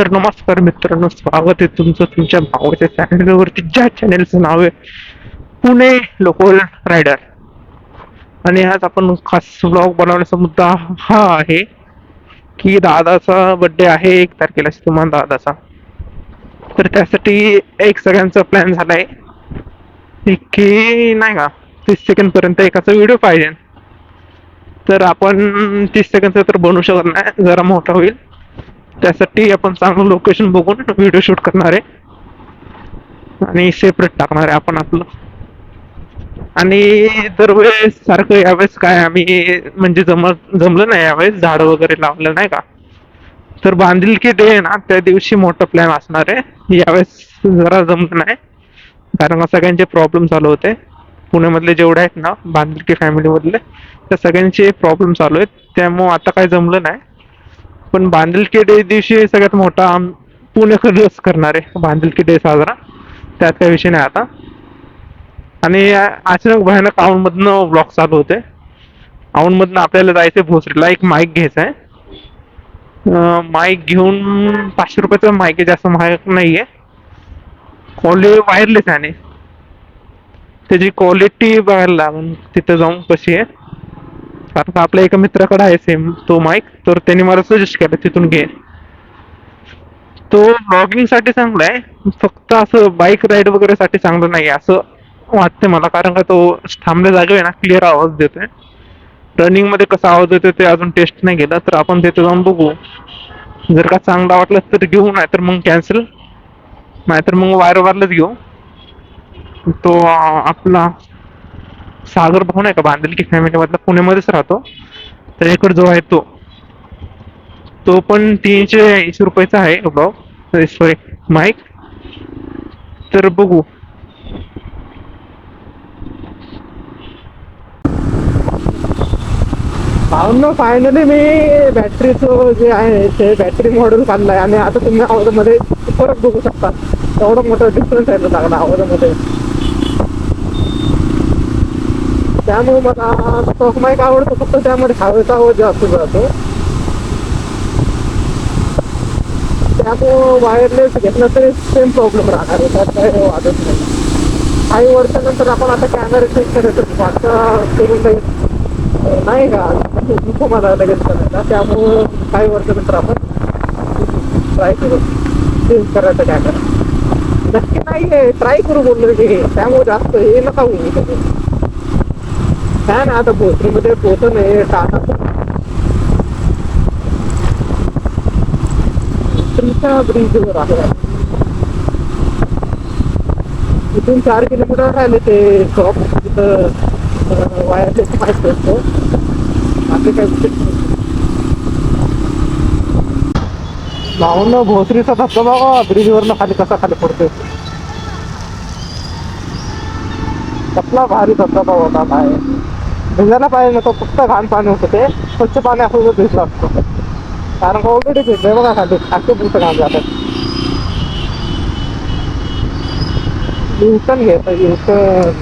तर नमस्कार मित्रांनो स्वागत आहे तुमचं तुमच्या भावाच्या चॅनलवरती ज्या चॅनलचं नाव आहे पुणे लोकल रायडर आणि आज आपण खास ब्लॉग बनवण्याचा मुद्दा हा आहे की दादाचा बर्थडे आहे एक तारखेला तुम्हाला दादाचा. तर त्यासाठी एक सगळ्यांचा प्लॅन झालाय की नाही का तीस सेकंड पर्यंत एकाचा व्हिडिओ पाहिजे. तर आपण तीस सेकंडचा तर बनवू शकत नाही जरा मोठा होईल. त्यासाठी आपण चांगलं लोकेशन बघून व्हिडिओ शूट करणार आहे. आणि सेपरेट टाकणार आहे आपण आपलं. आणि दरवेळेस सारखं यावेळेस काय आम्ही म्हणजे जम जमलं नाही यावेळेस झाडं वगैरे लावलं नाही का? तर बांधिलकी डे आहे ना त्या दिवशी मोठा प्लॅन असणार आहे. यावेळेस जरा जमलं नाही. कारण सगळ्यांचे प्रॉब्लेम चालू होते. पुण्यामधले जेवढे आहेत ना बांधिलकी फॅमिलीमधले त्या सगळ्यांचे प्रॉब्लेम चालू आहेत. त्यामुळं आता काय जमलं नाही. पण बांधिलकी डे दिवशी सगळ्यात मोठा आम पुणेकरच करणार आहे. बांधिलकी डे साजरा. त्यात काही विषय नाही आता. आणि अचानक भयानक औंधमधनं ब्लॉक चालू होते. औंधमधनं आपल्याला जायचं भोसरीला. एक माईक घ्यायचा आहे. माईक घेऊन पाचशे रुपयाचं माईक आहे. जास्त महाग नाही आहे क्वालिटी वायरलेस आहे आणि. त्याची क्वालिटी बघायला लागून तिथं जाऊन कशी आहे. कारण का आपल्या एका मित्राकडे आहे सेम तो माईक तर त्याने मला सजेस्ट केला तिथून घे. तो ब्लॉगिंगसाठी चांगला आहे फक्त असं बाईक राईड वगैरे साठी चांगलं नाही असं वाटते मला कारण का तो थांबल्या जागेवर आहे ना क्लिअर आवाज देतोय. रनिंगमध्ये कसा आवाज येतो ते अजून टेस्ट नाही केला तर आपण तिथे जाऊन बघू. जर का चांगला वाटलं तर घेऊ नाही तर मग कॅन्सल नाहीतर मग वायरवारलाच घेऊ. तो आपला सागर भाऊ नाही का बांधलकी फॅमिली मधला पुण्यामध्येच राहतो. त्याच्याकडे जो आहे तो तो पण तीनशे ऐंशी रुपयाचा आहे ब्लॉग सॉरी माईक तर बघू. भावनो फायनली मी बॅटरीचं जे आहे ते बॅटरी मॉडेल काढलाय आणि आता तुम्ही आवाजामध्ये फरक बघू शकता. एवढा मोठा डिफरन्स आहे लागला आवाजामध्ये त्यामुळे मला स्टॉक माईक आवडतो फक्त त्यामध्ये हवेचा आवाज जास्त जातो. त्यामुळं वायरलेस घेतलं तरी सेम प्रॉब्लेम राहणार आहे त्यात काही वाटत नाही. काही वर्षानंतर आपण आता कॅमेरा चेक करायचं आता नाही का? म्हणजे नको मला लगेच करायला. त्यामुळं काही वर्षानंतर आपण ट्राय करू चेंज करायचा कॅमेरा नक्की नाही आहे ट्राय करू बोललो की त्यामुळे जास्त हे नका होऊ. काय ना आता भोसरीमध्ये पोहोचून नाही टाटा तुमच्या ब्रिजवर आहे. इथून चार किलोमीटर राहिले ते शॉप तिथं वायर असतो बाकी काय लावून नाही. भाऊन भोसरीचा धबधबा बघा ब्रिजवरनं खाली कसा खाली पडतोय. कसला भारी धबधबा होता काय भिजायला पाहिजे ना तो फक्त घाण पाणी होतं ते. स्वच्छ पाणी असं भिजलं असतं. कारण का ऑलरेडी भिजलंय बघा खाली. खालचे पुढचं घाण जातात युटन घ्यायचं युटन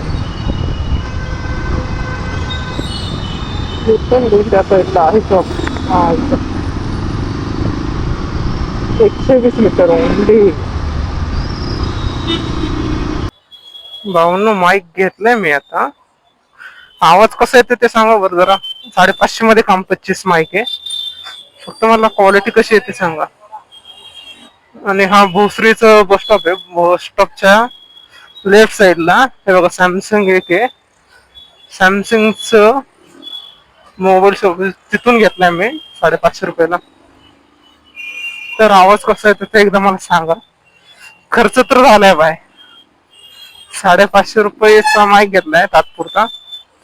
युटन घेऊन त्या साईडला आहे शॉप हा एकशे वीस मीटर ओनली भाऊन माईक घेतलंय मी आता. आवाज कसा येतो ते सांगा बरं जरा. साडेपाचशे मध्ये काम पच्चीस माईक आहे. फक्त मला क्वालिटी कशी येते सांगा. आणि हा भोसरीच बस स्टॉप आहे. बस स्टॉपच्या लेफ्ट साइडला हे बघा सॅमसंग एक आहे. सॅमसंगच मोबाईल शॉप तिथून घेतलाय मी साडेपाचशे रुपयाला. तर आवाज कसा येतो ते एकदा मला सांगा. खर्च तर झालाय बाय. साडेपाचशे रुपयेचा माईक घेतलाय तात्पुरता.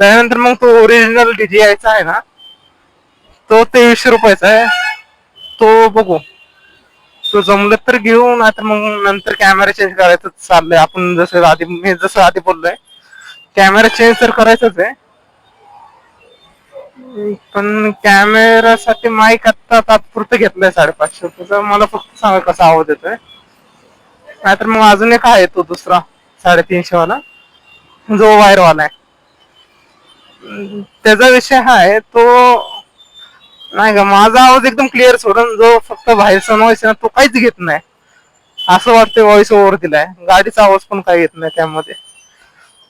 त्यानंतर मग तो ओरिजिनल डीजीआयचा आहे ना तो तेवीसशे रुपयाचा आहे. तो बघू. तो जमलं तर घेऊ नाहीतर मग नंतर कॅमेरा चेंज करायचं चाललंय. आपण जसं आधी मी जसं आधी बोललोय कॅमेरा चेंज तर करायचंच आहे. पण कॅमेरासाठी माईक आता तात्पुरतं घेतलंय साडेपाचशे रुपयाचा मला फक्त सांगा कसा आवाज येतोय. नाहीतर मग अजून एक आहे तो दुसरा साडेतीनशे वाला जो वायर वाला आहे. त्याचा विषय हा आहे तो नाही का माझा आवाज एकदम क्लिअर सोडून जो फक्त बाहेरचा नॉईस आहे ना तो काहीच घेत नाही. असं वाटतं व्हॉइस ओव्हर दिलाय. गाडीचा आवाज पण काही येत नाही त्यामध्ये.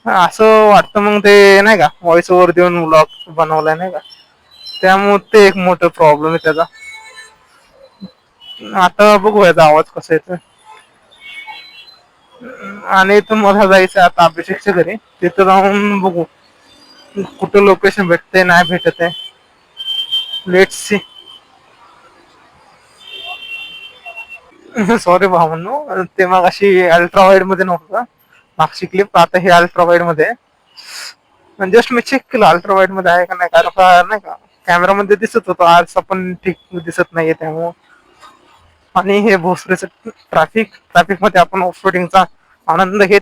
असं वाटतं मग ते नाही का व्हॉइस ओव्हर देऊन ब्लॉग बनवलाय नाही का. त्यामुळे ते एक मोठं प्रॉब्लेम आहे त्याचा. आता बघू याचा आवाज कसा येतो आणि तुम्हाला जायचं आता अभिषेकच्या घरी. तिथं जाऊन बघू. कुठं लोकेशन भेटते नाही भेटत आहे. लेट सी सॉरी भावनो ते मग अशी अल्ट्रा वाईडमध्ये नव्हतं. मागची क्लिप आता हे अल्ट्रा वाईडमध्ये जस्ट मी चेक केलं अल्ट्रा वाईडमध्ये आहे का नाही कारण का नाही का कॅमेरा मध्ये दिसत होतो आरसा पण ठीक दिसत नाहीये त्यामुळं. आणि हे भोसरीचं ट्रॅफिक ट्रॅफिकमध्ये आपण ऑफ रोडिंगचा आनंद घेत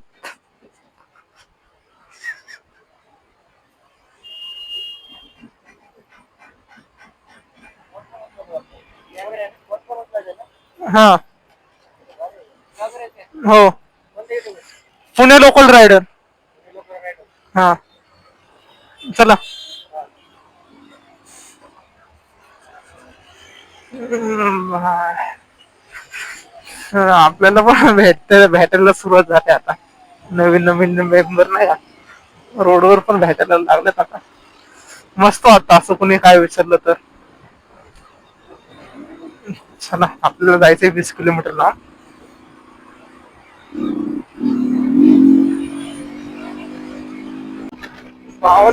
हा. हो. पुणे लोकल रायडर हा. चला. आपल्याला पण भेट भेटायला सुरुवात झाली आता. नवीन नवीन मेंबर नाही रोडवर पण भेटायला लागलेत आता. मस्त वाटतं असं कोणी काय विचारलं तर. चला आपल्याला जायचंय वीस किलोमीटर लांब.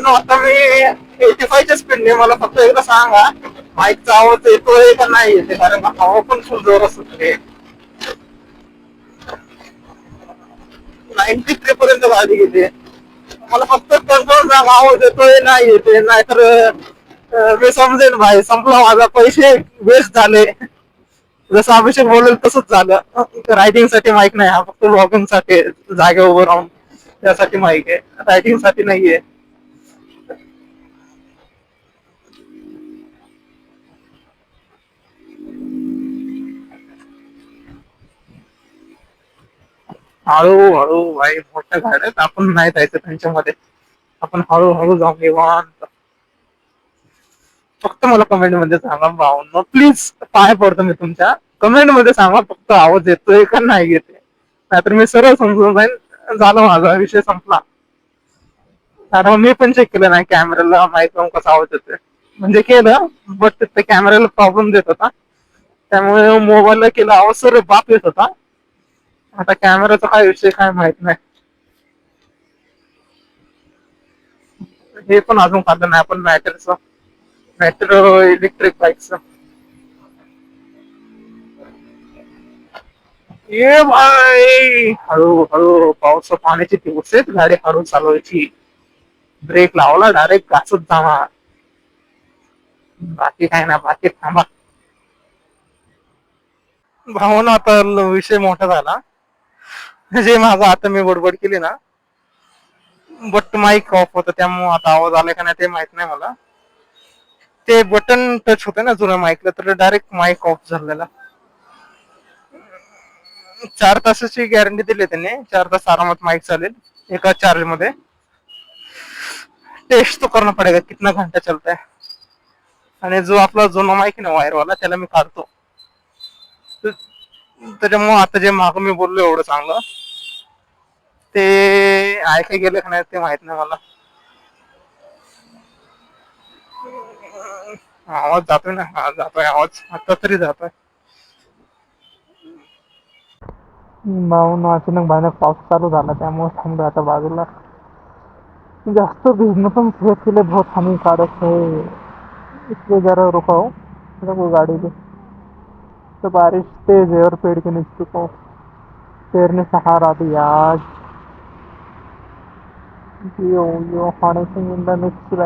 आता मी एटी फायच्या स्पीडने मला फक्त एकदा सांगा बाईकचा आवाज येतोय का नाही येते कारण हवा पण फुल जोर सुटते नाईन्टी थ्री पर्यंत गाडी गेली मला फक्त कंट्रोल जागा आवाज येतोय नाही येते नाहीतर मी समजेन भाई संपला माझा पैसे वेस्ट झाले. जसं अभिषेक बोलेल तसंच झालं. रायटिंगसाठी माईक नाही हा फक्त ब्लॉगिंगसाठी जागे उभं राहून त्यासाठी माईक आहे. रायटिंगसाठी नाहीये. हळू हळू भाई मोठ्या गाड्यात आपण नाही जायचं त्यांच्यामध्ये. आपण हळूहळू जाऊन निवांत फक्त मला कमेंटमध्ये सांगा भावनो प्लीज पाय पडतो मी तुमच्या. कमेंटमध्ये सांगा फक्त आवाज येतोय का नाही येते नाहीतर मी सरळ समजून जाईन. झालं माझा विषय संपला. कारण मी पण चेक केलं नाही कॅमेऱ्याला माहीत लावून कसा आवाज येतोय. म्हणजे केलं बट ते कॅमेऱ्याला प्रॉब्लेम देत होता. त्यामुळे मोबाईलला केलं आवाज सर बाप येत होता. आता कॅमेराचा काय विषय काय माहीत नाही. हे पण अजून खाल्लं नाही आपण मॅटरचं मेट्रो इलेक्ट्रिक बाईक ये भाई हळू हळू पाऊस पाण्याची दिवस आहेत गाडी हळू चालवायची. ब्रेक लावला डायरेक्ट घासत जाणार बाकी काय ना बाकी थांबा. भावना आता विषय मोठा झाला. जे माझा आता मी बडबड केली ना बट माईक ऑफ होतं त्यामुळे आता आवाज आला का नाही ते माहीत नाही मला. ते बटन टच होतं ना जुन्या माईकला तर डायरेक्ट माईक ऑफ झालेला. चार तासाची गॅरंटी दिली त्यांनी. चार तास आरामात माईक चालेल. एका चार्जमध्ये. टेस्ट तो करना पडेगा कितना घंटा चलता है आणि जो आपला जुना माईक आहे ना वायरवाला त्याला मी काढतो. त्याच्यामुळे आता जे माग मी बोललो एवढं चांगलं. ते ऐकाय गेलं का नाही ते माहीत नाही मला. आवाज जातोय ना? हा जातोय आवाज. आता तरी जातोय. माऊन अचानक भयानक पाऊस चालू झाला त्यामुळे थांबलो आता बाजूला. जास्त भिजणं पण सेहत बहुत हानिकारक है इसलिए जरा रुका हो. गाड़ी पे तो बारिश तेज है और पेड़ के नीचे को पेड़ ने सहारा दिया आज. यो यो खाने से निंदा निश्चित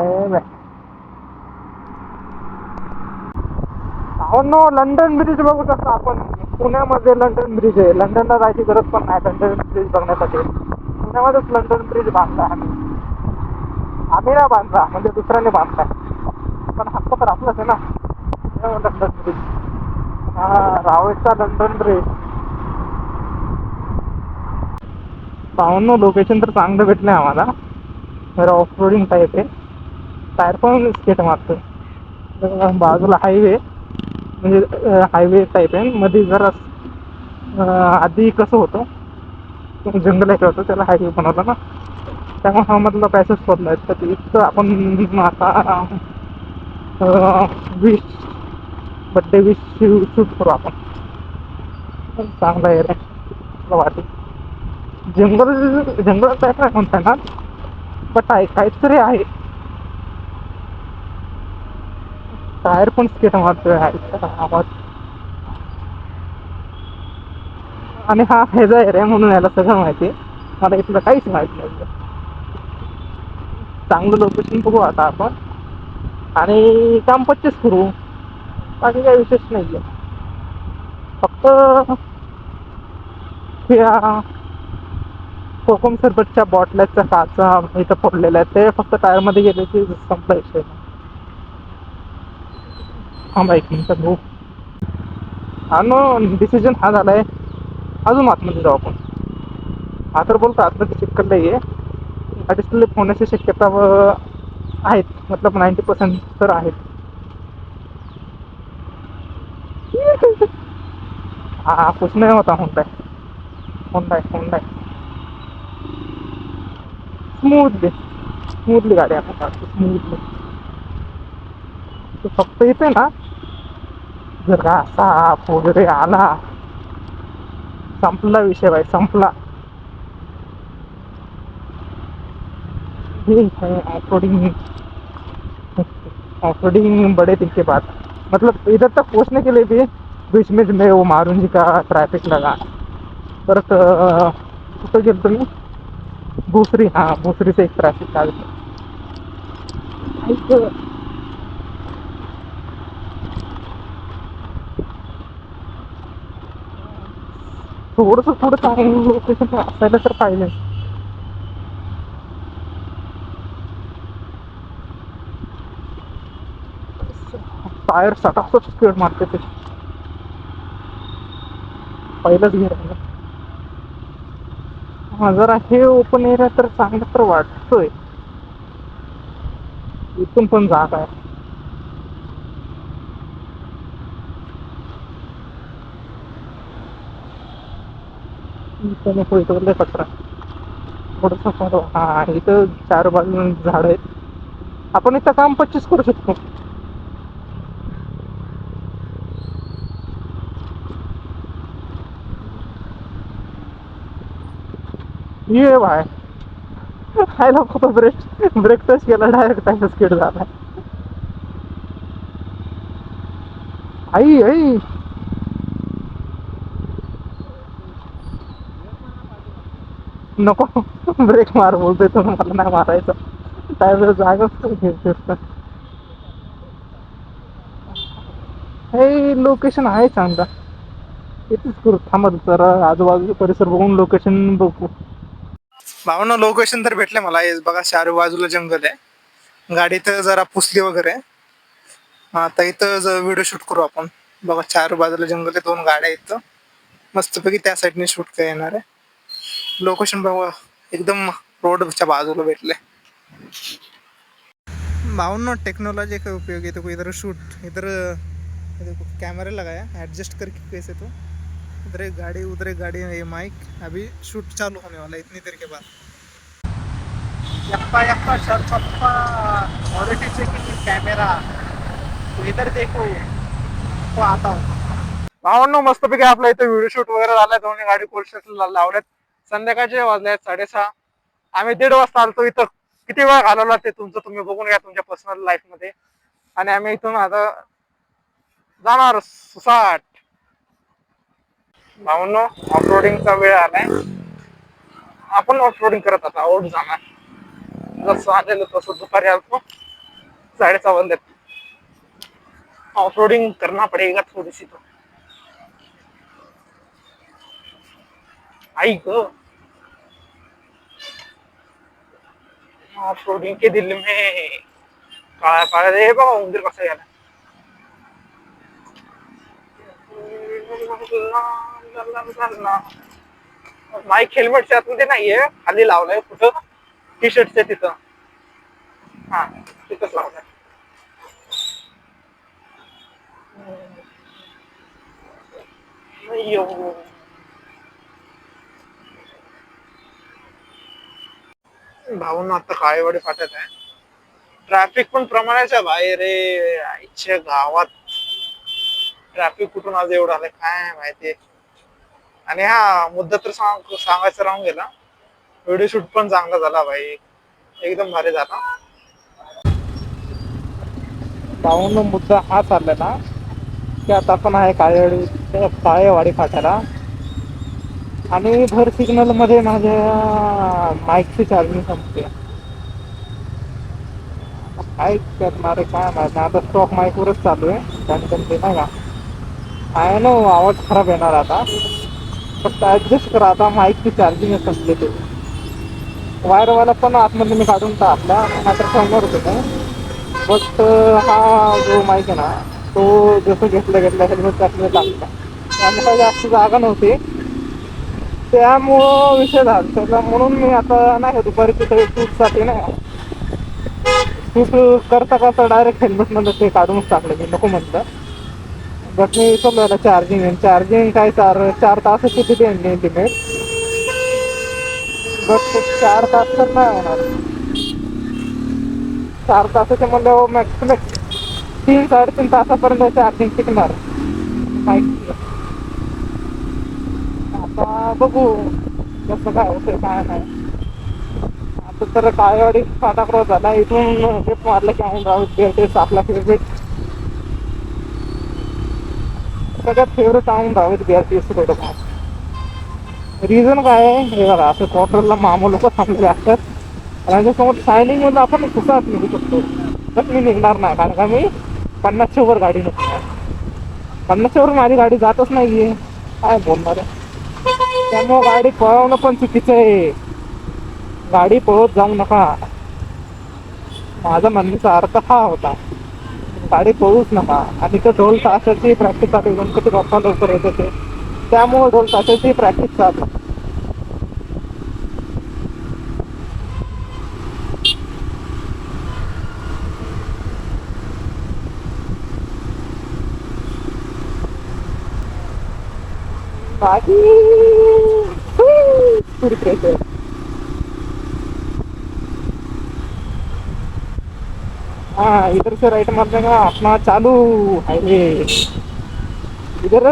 हो नो लंडन ब्रिज बघू शकतो आपण. पुण्यामध्ये लंडन ब्रिज आहे. लंडनला जायची गरज पण नाही लंडन ब्रिज बघण्यासाठी. पुण्यामध्येच लंडन ब्रिज बांधला आम्ही आम्ही. ना बांधला म्हणजे दुसऱ्याने बांधला पण हक्क तर आपलाच आहे ना. लंडन ब्रिज हा रावेचा लंडन ब्रिज पाहून लोकेशन तर चांगलं भेटलं आहे आम्हाला. जरा ऑफ रोडिंग टाईप आहे. टायर पण स्केट मारतो बाजूला हायवे म्हणजे हायवे टाईप आहे. मध्ये जरा आधी कसं होतं जंगल आहे होतं त्याला हायवे बनवला ना. त्यामुळे हा मधला पॅसेज सोडला आहे. तर इथं आपण आता विश वीस बड्डे वीस शूट करू आपण. चांगला एरिया मला वाटते जंगल जंगल टाईप आहे म्हणताय ना बट आहे काहीतरी आहे. टायर पण स्केट मारतोय आवाज आणि हा ह्याचा एरिया म्हणून याला सगळं माहिती आहे. मला इथलं काहीच माहीत नाही. चांगलं लोकेशन बघू आता आपण. आणि काम पच्चीस करू. बाकी काही विशेष नाही आहे फक्त या कोकम सरबतच्या बॉटल्याच्या काचा इथं पडलेल्या आहेत. ते फक्त टायरमध्ये गेले की संपला विषय थांबा एक मिनिट भाऊ हा नो डिसिजन हा झालाय. अजून आतमध्ये जाऊ आपण. हा तर बोलतो आतमध्ये चेक नाही आहे गाडी स्लिप होण्याची शक्यता आहेत. मतलब नाईंटी पर्सेंट तर आहेत. हा कुछ नाही होता Hyundai Hyundai Hyundai smoothly smoothly गाडी आपण काढतो स्मूथली फक्त इथे ना जर का साप वगैरे आला संपला विषय भाई संपला. ये है ऑफरोडिंग ऑफरोडिंग बड़े दिन के बाद. मतलब इधर तक पहुंचने के लिए भी बीच में मैं वो मारून जी का ट्रैफिक लगा. परत कुठं गेलो तुम्ही भोसरी हां भोसरीचं एक ट्रॅफिक लागलं थोडस थोडं चांगलं लोकेशन असायला तर पाहिजे. टायर सटासट स्पीड मारते ते. पहिलंच घेर हा जरा हे ओपन एरिया तर चांगलं तर वाटतोय. इथून पण जात आहे. इथं नको इथं लय कचरा थोडंसं थोडं हां इथं चार बाजून झाडं आहेत. आपण इथं काम पच्चीस करू शकतो. ये भाय खायला फक्त ब्रेक ब्रेक टच केला डायरेक्ट टाइम स्किड झाला. आई आई. नको ब्रेक मार बोलतोय तो मला नाही मारायचा. टायर जागाच हे लोकेशन आहे चांगला. इथेच करू थांबा तर आजूबाजूचे परिसर बघून लोकेशन बघू. भावना लोकेशन तर भेटले मला. बघा चार बाजूला जंगल आहे. गाडी तर जरा पुसली वगैरे. आता इथं व्हिडिओ शूट करू आपण. बघा चार बाजूला जंगल आहे दोन गाड्या आहेत. इथं मस्तपैकी त्या साईडने शूट काय येणार आहे. लोकेशन बघा. एकदम रोडच्या बाजूला भेटले. भावना टेक्नोलॉजी का उपयोग है तो इधर शूट इधर कैमरा लगाया एडजस्ट करके कैसे तो. उधर एक गाड़ी उधर एक गाड़ी ये माइक अभी शूट चालू होने वाला है इतनी देर के बाद. यप्पा यप्पा शरपप्पा क्वालिटी चेकिंग कैमरा तो इधर देखो तो आता हूँ. भावांनो मस्तपैकी आपल्या इथे व्हिडिओ शूट वगैरे झालाय दोन्ही गाडी कोल्ड लावल्यात. संध्याकाळचे वाजले आहेत साडेसहा. आम्ही दीड वाजता आलतो इथं. किती वेळ घालवला ते तुमचं तुम्ही बघून घ्या तुमच्या पर्सनल लाईफमध्ये. आणि आम्ही इथून आता जाणार सुसाट भावनो ऑफरोडिंगचा वेळ आलाय. आपण ऑफरोडिंग करत आता. आऊट जाणार. जसं आलेलं तसं दुपारी आलतो. साडेसहा वाजल्यात ऑफरोडिंग करना पडेगा थोड़ी थोडीशी तो आई ग ऑफरोडिंग के दिल में काळा काळा रे बघा उंदीर कसा गेला माईक हेल्मेटच्या आतमध्ये नाहीये खाली लावलाय कुठं टी शर्टच्या तिथं। हा तिथंच लावलाय अय्यो. भाऊंना आता काळेवाडी फाटत आहे. ट्रॅफिक पण प्रमाणाच्या बाहेर रे आईच्या गावात ट्रॅफिक कुठून आज एवढं आलं काय माहिती आणि हा मुद्दा तर सांग सांगायचा राहून गेला. व्हिडिओ शूट पण चांगला झाला भाई. एकदम भारी झाला. भाऊन मुद्दा हा चाललेला की आता आपण आहे काळेवाडी काळेवाडी फाट्याला. आणि भर सिग्नलमध्ये माझ्या माईकची चार्जिंग संपते. काय करणार आहे काय माहिती आता स्टॉक माईकवरच चालू आहे. त्यांचं ते नाही का आहे ना आवाज खराब येणार आता. फक्त ऍडजस्ट करा. आता माईकची चार्जिंग ते. वायरवाला पण आतमध्ये मी काढून टाकला. मात्र समोर होतो बट हा जो माईक आहे ना तो जसं घेतलं घेतलं त्याच्यामध्ये टाकलं टाकला त्यामुळे जास्त जागा नव्हती. त्यामुळं विषय झाला. त्याचा म्हणून मी आता नाही दुपारी तिथे शूटसाठी नाही शूट करता करता डायरेक्ट हेल्मेटमध्ये ते काढूनच टाकलं मी नको म्हणलं. बट मी विसरलो चार्जिंग चार्जिंग काय चार चार तासाची किती आहे लिमिट बट चार तास तर नाही होणार. चार तासाच्या म्हणल्यावर मॅक्सिमम तीन साडेतीन तासापर्यंत चार्जिंग टिकणार. माहिती बघू कसं काय होतंय काय नाही आता तर काळेवाडी फाटा क्रॉस झाला इथून हे मारलं की आऊन राहू तेच आपला फेवरेट सगळ्यात फेवरेट आऊन राहू बीआरटीएस रोड रिझन काय आहे? हे बघा असं क्वार्टरला मामा लोक थांबलेले असतात. त्यांच्यासमोर शायनिंगमध्ये आपण कुठं निघू शकतो. पण मी निघणार नाही कारण का मी पन्नासशे वर गाडी नको पन्नासशे वर माझी गाडी जातच नाहीये. काय बोलणार आहे? त्यामुळं गाडी पळवणं पण चुकीचं आहे. गाडी पळवत जाऊ नका. माझा म्हणण्याचा अर्थ हा होता. गाडी पळूच नका. आणि तो ढोल तासाची प्रॅक्टिस चालू गणपती बाप्पा लवकर येत होते. त्यामुळे ढोल तासाची प्रॅक्टिस चालू आहे. बाकी पूरी प्रेशर इधर से राइट मार देगा अपना चालू हाईवे इधर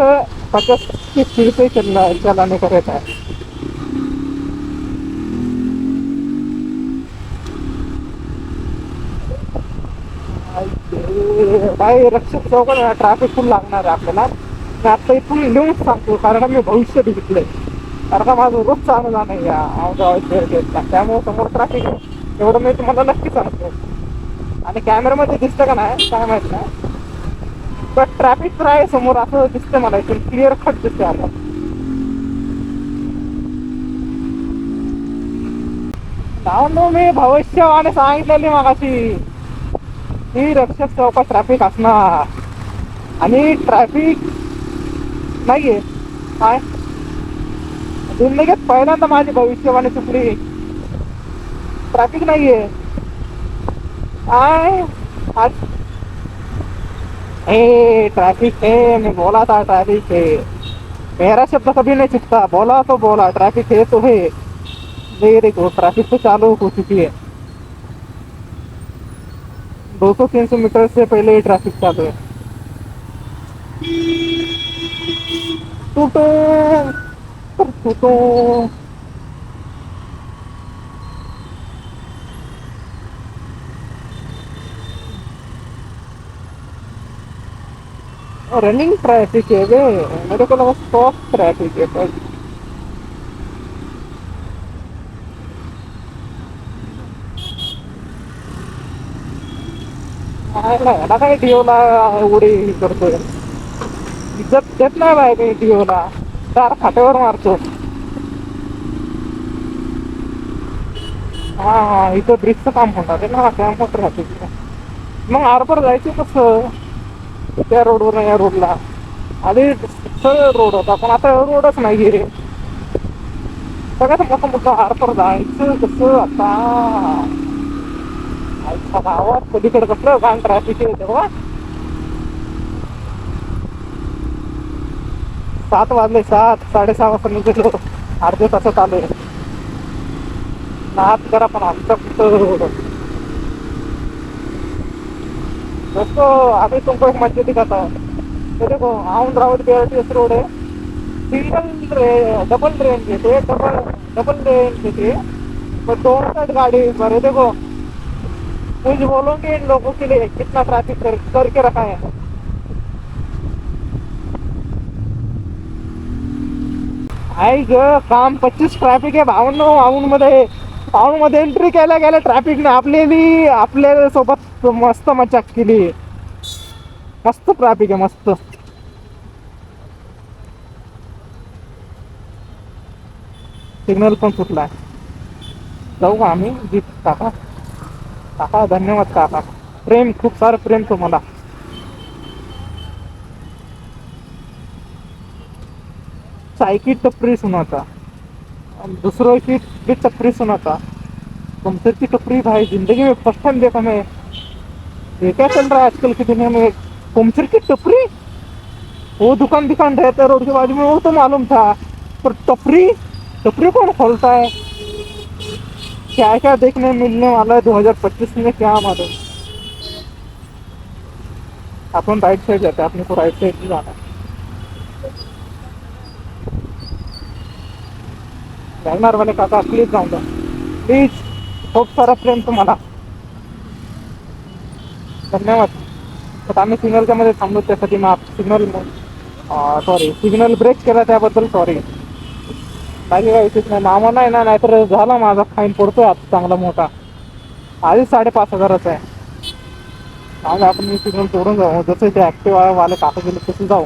पचास की स्पीड से चलना चलाने का रहता है काय रक्षक चौक ट्रॅफिक फुल लागणार आहे आपल्याला. आता इथून लिहून सांगतो कारण मी भविष्य बघितलंय. कारण का माझं रोज चांगला नाही या त्यामुळे समोर ट्रॅफिक एवढं मी तुम्हाला नक्की सांगतो. आणि कॅमेरामध्ये दिसतं का नाही काय माहीत नाही. बट ट्रॅफिक तर आहे समोर असं दिसतं मला. इथून क्लिअर खट दिसते आता नाव मी भविष्यवाणी सांगितलेली मागाशी. ही रक्षक चौकात ट्रॅफिक असणार. आणि ट्रॅफिक नाहीये काय जिंदगीत पहिल्यांदा माझी भविष्यवाणी चुकली ट्रॅफिक नाहीये काय आज। ए, ट्रैफ़िक है, मैं बोला था ट्रैफ़िक है। मेरा शब्द कभी नहीं चुकता बोला तो बोला, ट्रैफ़िक है तो है। वेरी गुड ट्रैफ़िक तो चालू हो चुकी है। दो सौ तीन सौ मीटर से पहले ही ट्रैफ़िक चालू है। टूटो टूटो रनिंग ट्रैफिक है वे मेरे को लगा स्टॉप ट्रैफिक है पर याला काय डिओला उडी करतोय इज्जत देत नाही बाय काही डिओला चार फाट्यावर मारतो. हा हा इथं ब्रिजचं काम होणार आहे ना त्यामुळे राहते मग आरपार जायचं कसं? त्या रोडवर या रोडला. आधी सरळ रोड होता पण आता रोडच नाही रे सगळ्यात मोठा मुद्दा आरपर जायचं कसं आता? गावात कधीकडे कसलं घाण ट्रॅफिक आहे तेव्हा? सात वाजले सात साडेसहा वाजता निघलो. अर्धे तासात आलोय नाच करा पण आमचा कुठं? आम्ही अभी तुमको एक मज्जा दिखाता हूँ देखो आउन रावत बीआरटीएस रोड आहे. सिंगल रे डबल ट्रेन घेते डबल डबल ट्रेन घेते पण दोन साइड गाड़ी पर ये देखो कुछ बोलोगे इन लोगों के लिए कितना ट्रैफिक कर, करके रखा है. आई ग काम पच्चीस ट्रॅफिक आहे बावन्न बावन्नमध्ये बावन्नमध्ये एंट्री केल्या गेल्या ट्रॅफिकने आपल्याली आपल्यासोबत मस्त मजा केली. मस्त ट्रॅफिक आहे मस्त. सिग्नल पण सुटलाय. जाऊ का आम्ही जीत काका. काका धन्यवाद काका. प्रेम खूप सारं प्रेम तुम्हाला. चाय की टपरी सुनाता। दूसरों की भी टपरी सुनाता। तुमसे की टपरी भाई, ज़िंदगी में फ़र्स्ट टाइम देखा मैं। ये क्या चल रहा है आजकल की दुनिया में? पंचर की टपरी? वो दुकान दुकान रहता है, रोड के बाजू में, वो तो मालूम था। पर टपरी? टपरी कौन खोलता है? क्या क्या देखने मिलने वाला है 2025 में, क्या मालूम। अपन राइट साइड जाते हैं, अपने को राइट साइड जाना। है बॅगनार म्हणे काका प्लीज जाऊन द्या. प्लीज खूप सारा प्रेम तुम्हाला. धन्यवाद. तर आम्ही सिग्नलच्या मध्ये थांबलो त्यासाठी मग सिग्नल सॉरी सिग्नल ब्रेक केला त्याबद्दल सॉरी बाकी काही विशेष नाही मामा नाही ना नाहीतर झाला माझा फाईन पडतोय आता चांगला मोठा. आधीच साडेपाच हजाराचा आहे. आणि आपण मी सिग्नल तोडून जाऊ. जसं ते ऍक्टिव्ह वाले काका गेले तसं जाऊ.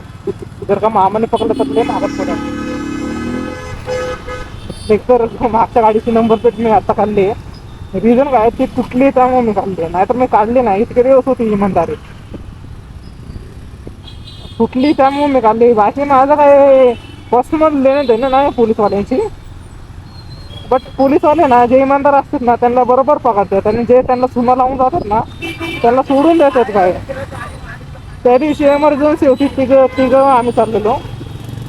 जर का मामाने पकडलं तर ते मागत पडेल. एकतर मागच्या गाडीची नंबर प्लेट मी आता काढली रिझन काय ती तुटली त्यामुळे मी काढली नाहीतर मी काढली नाही. इतके दिवस होती इमानदारी. तुटली त्यामुळे मी काढली. बाकी माझं काय पर्सनल लेणं देणं नाही पोलीसवाल्यांची. बट पोलीसवाले ना जे इमानदार असतात ना त्यांना बरोबर पकडतात आणि जे त्यांना सुना लावून जातात ना त्यांना सोडून देतात काय? त्या दिवशी एमर्जन्सी होती. तिघं तिघं आम्ही चाललेलो.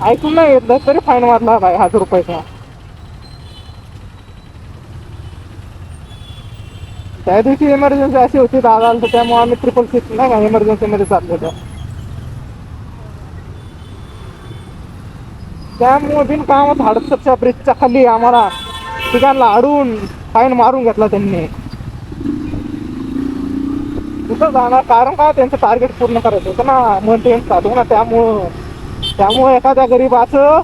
ऐकून नाही येतलं तरी फाईन मारला काय हजार रुपयाचा. त्या दिवशी इमर्जन्सी अशी होती दादा तर त्यामुळे आम्ही ट्रिपल सिक्स नाही का इमर्जन्सीमध्ये चाललेलो. त्यामुळे बिनकामात हडपसरच्या ब्रिजच्या खाली आम्हाला ठिकाणला अडून फाईन मारून घेतला त्यांनी. कुठं जाणार कारण काय? त्यांचं टार्गेट पूर्ण करायचं होतं ना मेंटेन चालू ना त्यामुळं त्यामुळे एखाद्या गरीबाचं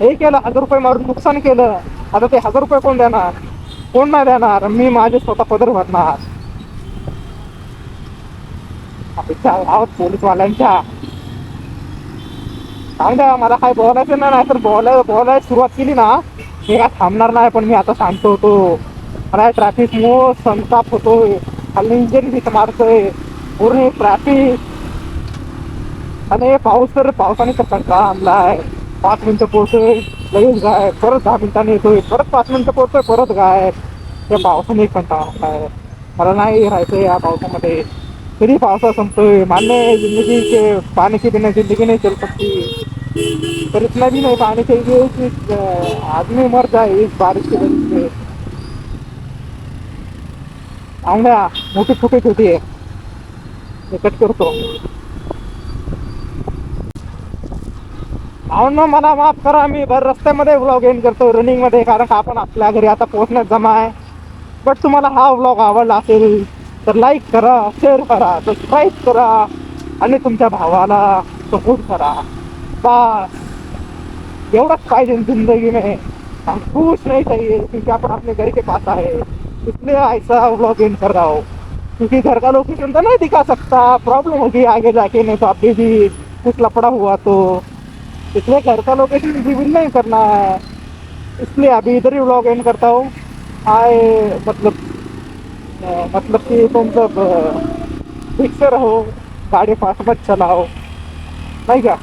हे केलं हजार रुपये मारून नुकसान केलं आता ते हजार रुपये कोण देणार? कोण नाही देणार? मी माझे स्वतः पदर भरणार. आहोत पोलीसवाल्यांच्या. सांगा द्या मला काय बोलायचं नाही तर बोलाय बोलायला सुरुवात केली ना मी काय थांबणार नाही पण मी आता सांगतो होतो. मला ट्रॅफिक मुळे संताप होतोय. खाली इंजिन भीत मारतोय. पूर्ण ट्रॅफिक आणि पाऊस तर पावसाने तर कंटाळा आणलाय. पाच मिनिटं पोहोचतोय लगेच गाय परत दहा मिनिटांनी येतोय परत पाच मिनिटं पोहोचतोय परत गाय. त्या पावसाने कंटाळा आणलाय मला नाही राहायचं या पावसामध्ये. कधी पावसा संपतोय. मान्य जिंदगी के पानी के बिना जिंदगी नाही चल सकती पर इतना भी नहीं पानी चाहिए कि आदमी मर जाए इस बारिश की वजह से आऊंगा मोठी छोटी छोटी आहे कट करतो. ना मला माफ करा मी भर रस्त्यामध्ये व्लॉग एंड करतो रनिंगमध्ये कारण का आपण आपल्या घरी आता पोहोचण्यात जमा आहे. बट तुम्हाला हा व्लॉग आवडला असेल तर लाईक करा शेअर करा सबस्क्राईब करा आणि तुमच्या भावाला सपोर्ट करा. बस. एवढंच पाहिजे जिंदगी में हम खुश नहीं चाहिए क्योंकि अपन अपने घर के पास आए इसलिए ऐसा व्लॉग एंड कर रहा हूँ क्योंकि घर का लोकेशन तो नहीं दिखा सकता. प्रॉब्लम होगी आगे जाके नहीं तो आप भी कुछ लपड़ा हुआ तो. इसलिए घर का लोकेशन रिवील नहीं करना है। इसलिए अभी इधर ही व्लॉग एंड करता हूँ। आए मतलब मतलब कि तुम सब ठीक से रहो गाड़ी फास्ट मत चलाओ। नहीं क्या?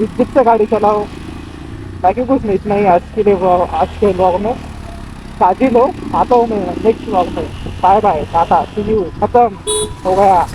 इज्जत से गाड़ी चलाओ। बाकी कुछ नहीं इतना ही आज के लिए आज के ब्लॉग में। साझी लो आता हूँ मैं नेक्स्ट ब्लॉग में बाय बाय टाटा सी यू खत्म हो गया।